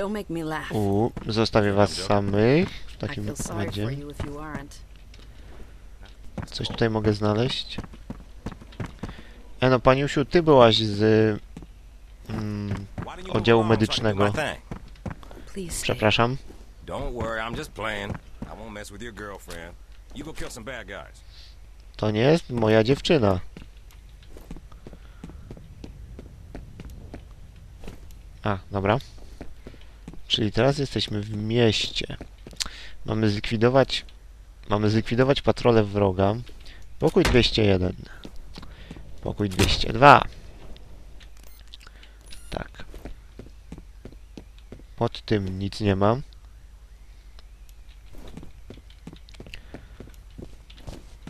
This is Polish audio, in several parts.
Don't make me laugh. U, zostawię was samych w I takim feel sorry razie. for you if you aren't. Coś tutaj mogę znaleźć? E no, paniusiu, ty byłaś z... Mm, oddziału medycznego. Przepraszam. Don't worry, I'm just playing. I won't mess with your girlfriend. You go kill some bad guys. To nie jest moja dziewczyna. A, dobra. Czyli teraz jesteśmy w mieście. Mamy zlikwidować... Mamy zlikwidować patrolę wroga. Pokój 201. Pokój 202. Tak. Pod tym nic nie ma.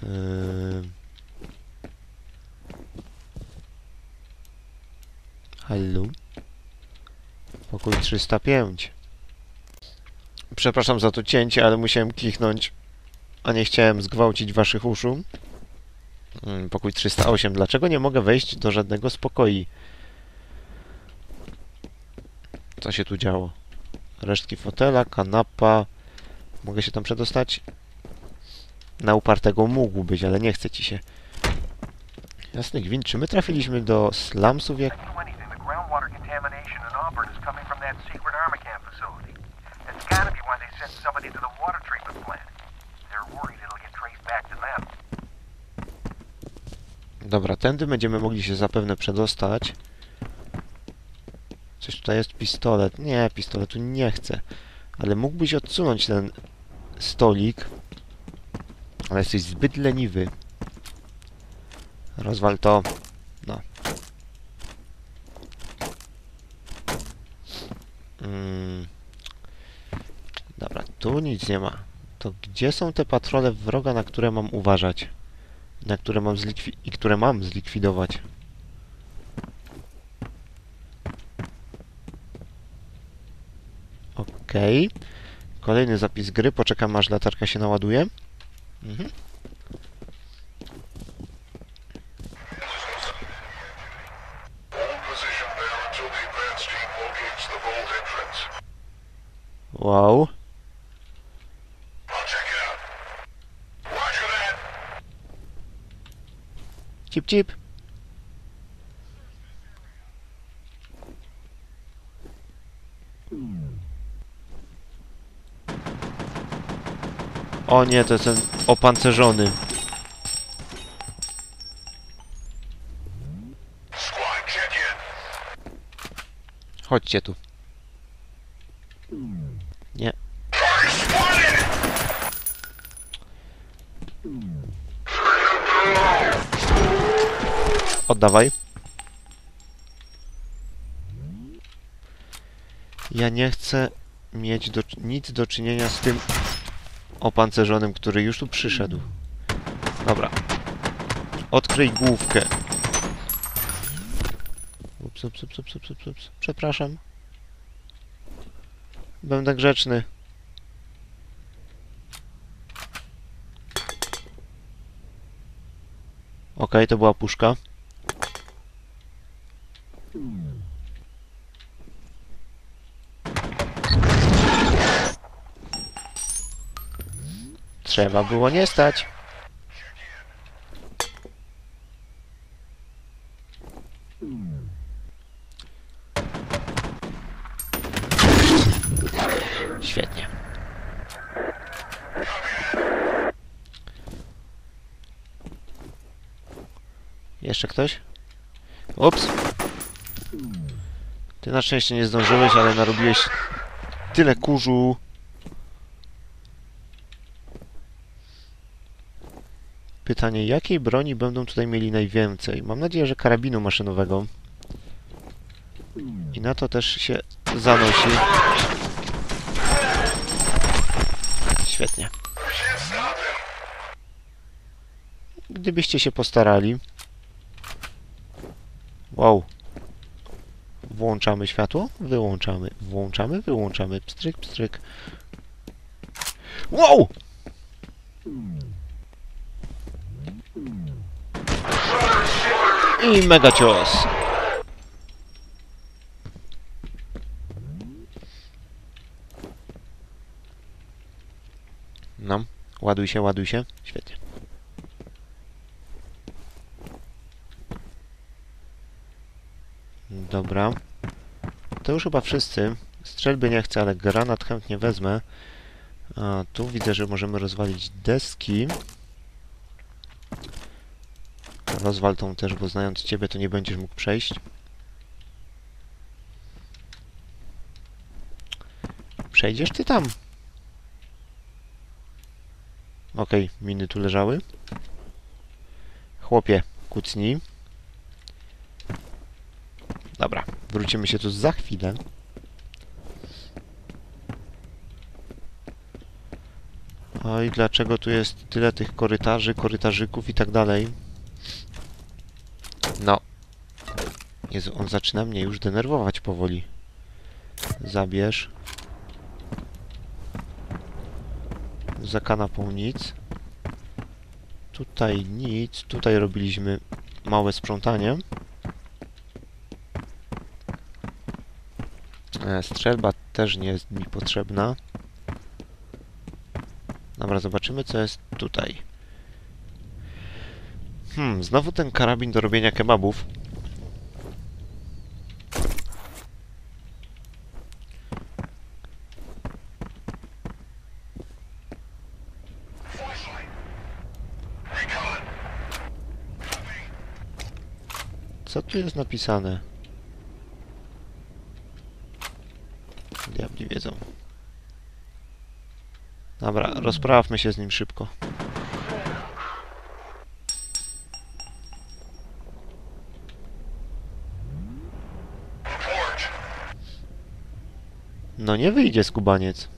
Yy... Hallo? Pokój 305. Przepraszam za to cięcie, ale musiałem kichnąć, a nie chciałem zgwałcić waszych uszu. Mm, Pokój 308. Dlaczego nie mogę wejść do żadnego z pokoi? Co się tu działo? Resztki fotela, kanapa. Mogę się tam przedostać? Na upartego mógł być, ale nie chce ci się. Jasny gwint, czy my trafiliśmy do slumsów jak... that secret Armacam facility. That's gotta be why they sent somebody to the water treatment plant. They're worried it'll get traced back to them. Dobra, tędy będziemy mogli się zapewne przedostać. Coś tutaj jest pistolet. Nie, pistoletu nie chcę. Ale mógłbyś odsunąć ten stolik. Ale jesteś zbyt leniwy. Rozwal to. No. Mm. Dobra, tu nic nie ma. To gdzie są te patrole wroga, na które mam uważać? Na które mam zlikwi- i które mam zlikwidować? Okej. Kolejny zapis gry. Poczekam aż latarka się naładuje. Mhm. Cip. O nie, to jest ten opancerzony. Chodźcie tu. Oddawaj. Ja nie chcę mieć do, nic do czynienia z tym opancerzonym, który już tu przyszedł. Dobra. Odkryj główkę. Ups, ups, ups, ups, ups, ups. Przepraszam. Będę grzeczny. Okej, to była puszka. Trzeba było nie stać. Świetnie. Jeszcze ktoś? Ups. Ty na szczęście nie zdążyłeś, ale narobiłeś tyle kurzu. Pytanie, jakiej broni będą tutaj mieli najwięcej? Mam nadzieję, że karabinu maszynowego. I na to też się zanosi. Świetnie. Gdybyście się postarali. Wow. Włączamy światło, wyłączamy, włączamy, wyłączamy, pstryk, pstryk. Wow! I mega cios. No, ładuj się, ładuj się. Świetnie. Dobra. To już chyba wszyscy. Strzelby nie chcę, ale granat chętnie wezmę. A, tu widzę, że możemy rozwalić deski. Rozwal też, bo znając Ciebie, to nie będziesz mógł przejść. Przejdziesz Ty tam. Okej, miny tu leżały. Chłopie, kucnij. Dobra, wrócimy się tu za chwilę. Oj, dlaczego tu jest tyle tych korytarzy, korytarzyków i tak dalej? No. Jezu, on zaczyna mnie już denerwować powoli. Zabierz. Za kanapą nic. Tutaj nic. Tutaj robiliśmy małe sprzątanie. E, Strzelba też nie jest mi potrzebna. Dobra, zobaczymy co jest tutaj. Hmm, znowu ten karabin do robienia kebabów. Co tu jest napisane? Diabli wiedzą. Dobra, rozprawmy się z nim szybko. No nie wyjdzie skubaniec.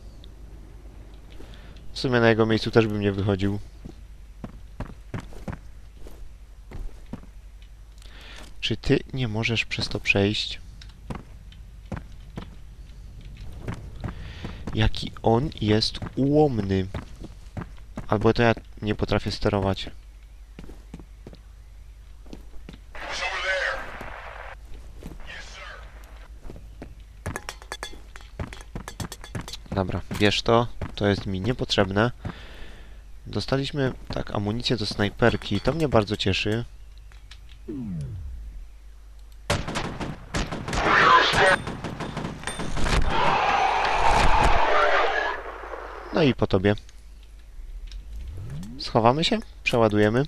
W sumie na jego miejscu też bym nie wychodził. Czy ty nie możesz przez to przejść? Jaki on jest ułomny. Albo to ja nie potrafię sterować. Dobra, bierz to. To jest mi niepotrzebne. Dostaliśmy, tak, amunicję do snajperki. To mnie bardzo cieszy. No i po tobie. Schowamy się? Przeładujemy.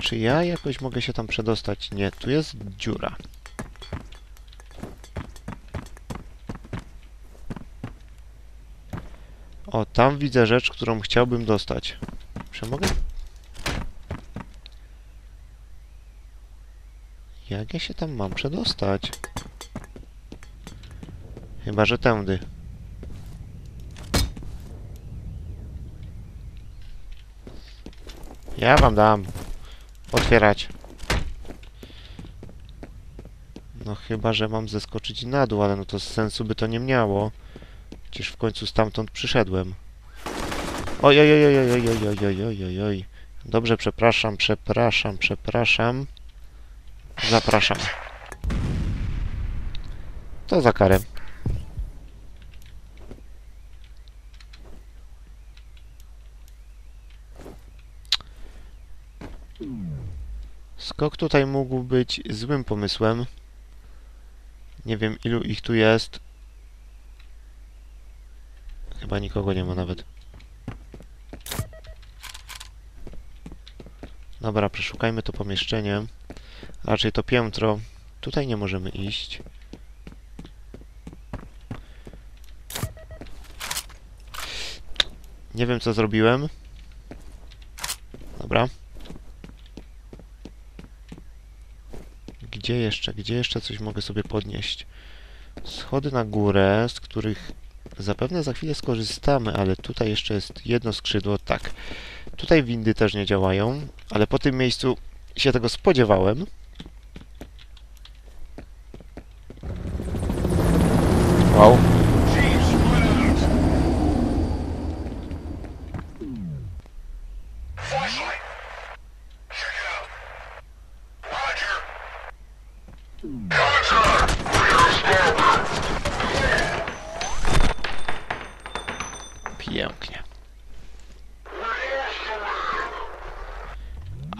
Czy ja jakoś mogę się tam przedostać? Nie, tu jest dziura. O, tam widzę rzecz, którą chciałbym dostać. Czy mogę? Jak ja się tam mam przedostać? Chyba, że tędy. Ja wam dam. Otwierać. No chyba, że mam zeskoczyć na dół, ale no to sensu by to nie miało. Przecież w końcu stamtąd przyszedłem. Oj, oj, oj, oj, oj, oj, oj, oj, oj, oj. Dobrze, przepraszam, przepraszam, przepraszam. Zapraszam. To za karę. Skok tutaj mógł być złym pomysłem. Nie wiem ilu ich tu jest. Chyba nikogo nie ma nawet. Dobra, przeszukajmy to pomieszczenie. Raczej to piętro. Tutaj nie możemy iść. Nie wiem co zrobiłem. Dobra. Gdzie jeszcze? Gdzie jeszcze coś mogę sobie podnieść? Schody na górę, z których zapewne za chwilę skorzystamy, ale tutaj jeszcze jest jedno skrzydło. Tak. Tutaj windy też nie działają, ale po tym miejscu się tego spodziewałem. Wow.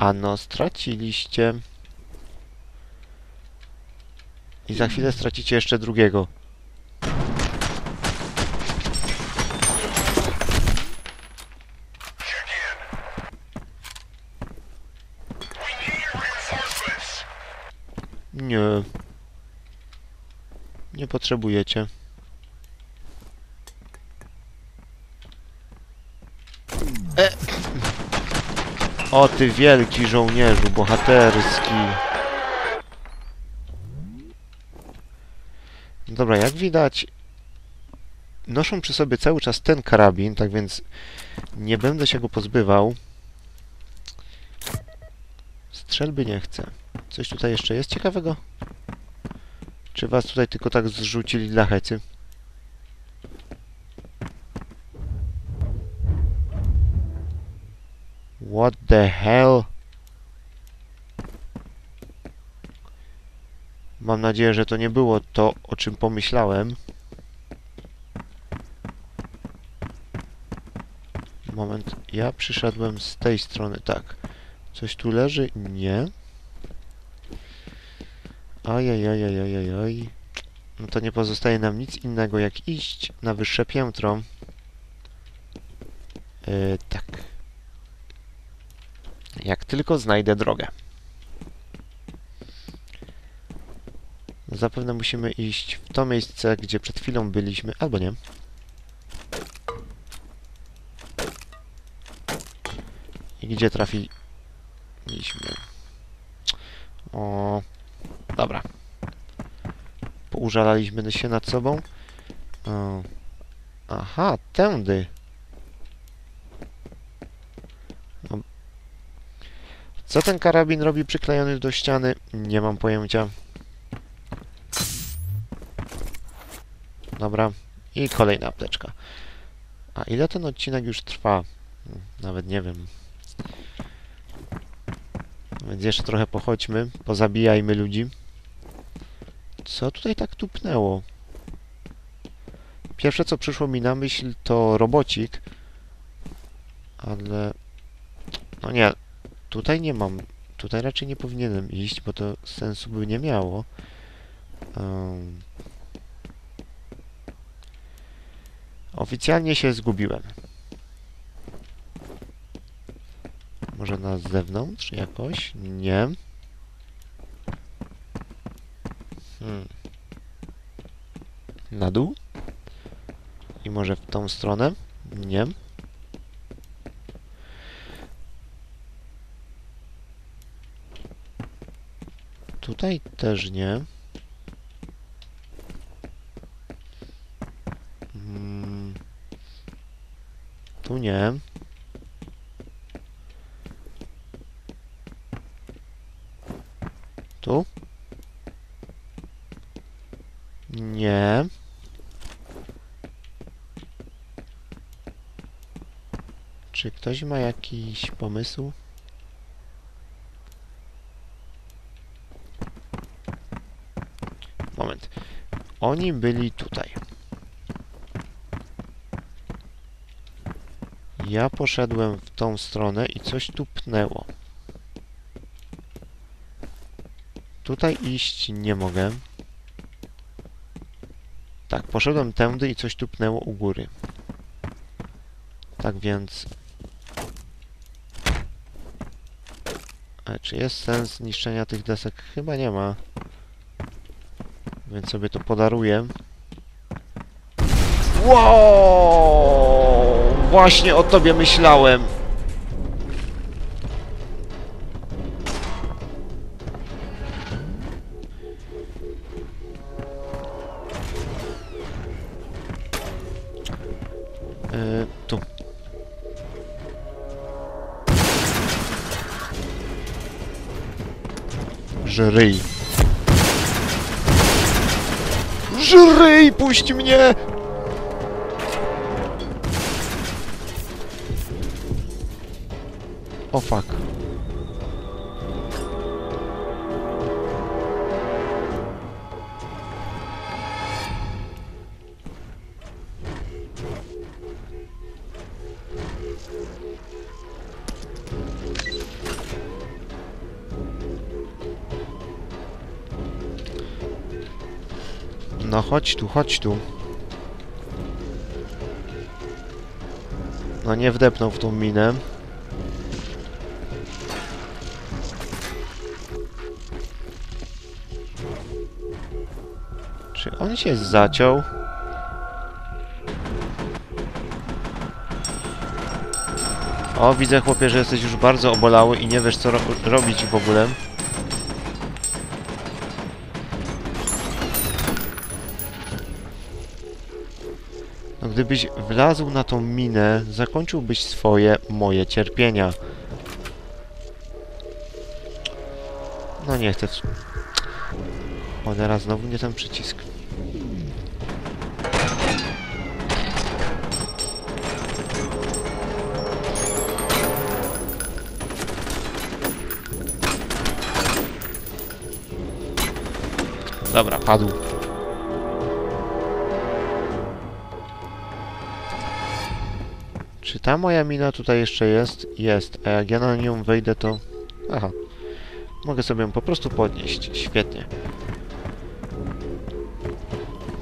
Ano, straciliście. I za chwilę stracicie jeszcze drugiego. Nie. Nie potrzebujecie. E. O ty wielki żołnierzu, bohaterski. Dobra, jak widać, noszą przy sobie cały czas ten karabin, tak więc nie będę się go pozbywał. Strzelby nie chcę. Coś tutaj jeszcze jest ciekawego? Czy was tutaj tylko tak zrzucili dla hecy? What the hell? Mam nadzieję, że to nie było to, o czym pomyślałem. Moment, ja przyszedłem z tej strony, tak. Coś tu leży? Nie. Ajajajajajaj. No to nie pozostaje nam nic innego jak iść na wyższe piętro. Yy, tak. Tylko znajdę drogę. Zapewne musimy iść w to miejsce, gdzie przed chwilą byliśmy, albo nie. I gdzie trafiliśmy? O, dobra. Poużalaliśmy się nad sobą. O. Aha, tędy. No. Co ten karabin robi przyklejony do ściany? Nie mam pojęcia. Dobra. I kolejna apteczka. A ile ten odcinek już trwa? Nawet nie wiem. Więc jeszcze trochę pochodźmy, pozabijajmy ludzi. Co tutaj tak tupnęło? Pierwsze co przyszło mi na myśl to robocik. Ale... No nie, tutaj nie mam. Tutaj raczej nie powinienem iść, bo to sensu by nie miało. Um... Oficjalnie się zgubiłem. Może na zewnątrz jakoś? Nie. Hmm. Na dół? I może w tą stronę? Nie. Tutaj też nie. Mm. Tu nie. Tu? Nie. Czy ktoś ma jakiś pomysł? Moment. Oni byli tutaj. Ja poszedłem w tą stronę i coś tu pnęło. Tutaj iść nie mogę. Tak, poszedłem tędy i coś tu pnęło u góry. Tak więc... Ale czy jest sens niszczenia tych desek? Chyba nie ma. Więc sobie to podaruję. Wow! Właśnie o tobie myślałem! Yy, tu. Żryj. Żryj, puść mnie! O fuck. No chodź tu, chodź tu. No nie wdepnął w tą minę. Czy on się zaciął? O, widzę chłopie, że jesteś już bardzo obolały i nie wiesz co ro robić w ogóle. Gdybyś wlazł na tą minę, zakończyłbyś swoje, moje cierpienia. No nie chcę... Cholera, znowu nie ten przycisk. Dobra, padł. Czy ta moja mina tutaj jeszcze jest? Jest. A jak ja na nią wejdę, to... Aha. Mogę sobie ją po prostu podnieść. Świetnie.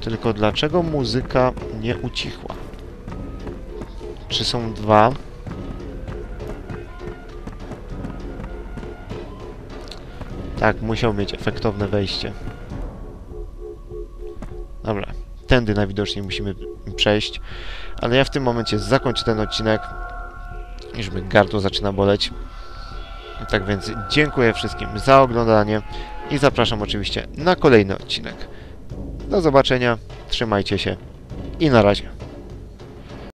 Tylko dlaczego muzyka nie ucichła? Czy są dwa? Tak, musiał mieć efektowne wejście. Dobra, tędy najwidoczniej musimy przejść. Ale ja w tym momencie zakończę ten odcinek. Już mi gardło zaczyna boleć. Tak więc dziękuję wszystkim za oglądanie i zapraszam oczywiście na kolejny odcinek. Do zobaczenia, trzymajcie się i na razie.